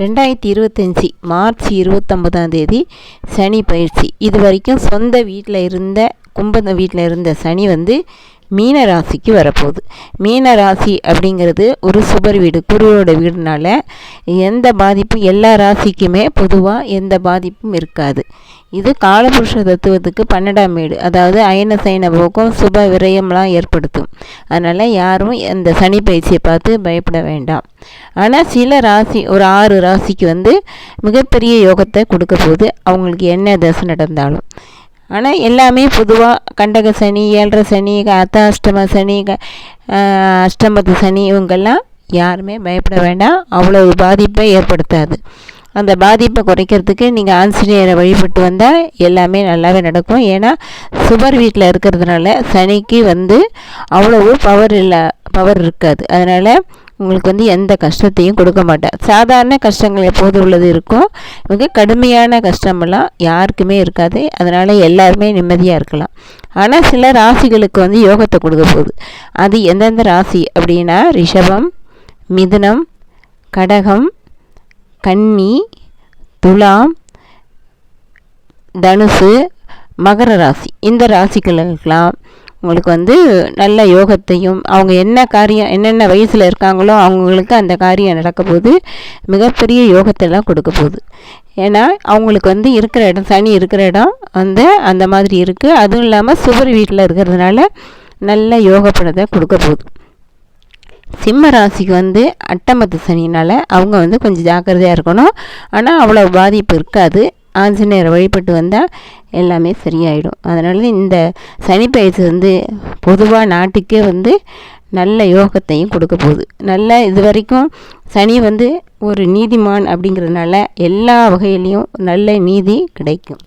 ரெண்டாயிரத்தி இருபத்தஞ்சி மார்ச் இருபத்தொம்பதாம் தேதி சனி பயிற்சி. இது வரைக்கும் சொந்த வீட்டில் இருந்த கும்ப வீட்டில் இருந்த சனி வந்து மீன ராசிக்கு வரப்போகுது. மீன ராசி அப்படிங்கிறது ஒரு சுபர் வீடு குருவோட வீடுனால எந்த பாதிப்பும் எல்லா ராசிக்குமே பொதுவாக எந்த பாதிப்பும் இருக்காது. இது காலபுருஷ தத்துவத்துக்கு பன்னெண்டாம் வீடு. அதாவது அயன சைன போக்கும் சுப விரயம்லாம் ஏற்படுத்தும். அதனால் யாரும் இந்த சனி பயிற்சியை பார்த்து பயப்பட வேண்டாம். ஆனால் சில ராசி ஒரு ஆறு ராசிக்கு வந்து மிகப்பெரிய யோகத்தை கொடுக்க போது அவங்களுக்கு என்ன தசை நடந்தாலும். ஆனால் எல்லாமே பொதுவாக கண்டக சனி ஏழரை சனி அர்த்தாஷ்டம சனி அஷ்டமத்து சனி இவங்கெல்லாம் யாருமே பயப்பட வேண்டாம். அவ்வளோ பாதிப்பை ஏற்படுத்தாது. அந்த பாதிப்பை குறைக்கிறதுக்கு நீங்கள் ஆஞ்சநேயரை வழிபட்டு வந்தால் எல்லாமே நல்லாவே நடக்கும். ஏன்னா சுவர் வீட்டில் இருக்கிறதுனால சனிக்கு வந்து அவ்வளவு பவர் இல்லை பவர் இருக்காது. அதனால் உங்களுக்கு வந்து எந்த கஷ்டத்தையும் கொடுக்க மாட்டேன். சாதாரண கஷ்டங்கள் எப்போது உள்ளது இருக்கும்? மிக கடுமையான கஷ்டமெல்லாம் யாருக்குமே இருக்காது. அதனால் எல்லாருமே நிம்மதியாக இருக்கலாம். ஆனால் சில ராசிகளுக்கு வந்து யோகத்தை கொடுக்க போகுது. அது எந்தெந்த ராசி அப்படின்னா ரிஷபம் மிதுனம் கடகம் கன்னி துலாம் தனுசு மகர ராசி. இந்த ராசிகளுக்கெல்லாம் உங்களுக்கு வந்து நல்ல யோகத்தையும் அவங்க என்ன காரியம் என்னென்ன வயசில் இருக்காங்களோ அவங்களுக்கு அந்த காரியம் நடக்க போது மிகப்பெரிய யோகத்தெல்லாம் கொடுக்க போகுது. ஏன்னா அவங்களுக்கு வந்து இருக்கிற இடம் சனி இருக்கிற இடம் வந்து அந்த மாதிரி இருக்குது அதுவும் இல்லாமல் சுவர் வீட்டில் இருக்கிறதுனால நல்ல யோகப்படத்தை கொடுக்க போகுது. சிம்ம ராசிக்கு வந்து அட்டமத்து சனினால் அவங்க வந்து கொஞ்சம் ஜாக்கிரதையாக இருக்கணும். ஆனால் அவ்வளோ பாதிப்பு இருக்காது. ஆஞ்சநேயரை வழிபட்டு வந்தால் எல்லாமே சரியாயிடும். அதனால இந்த சனி பயிற்சி வந்து பொதுவாக நாட்டுக்கே வந்து நல்ல யோகத்தையும் கொடுக்க போகுது. நல்ல இது வரைக்கும் சனி வந்து ஒரு நீதிமான் அப்படிங்கிறதுனால எல்லா வகையிலையும் நல்ல நீதி கிடைக்கும்.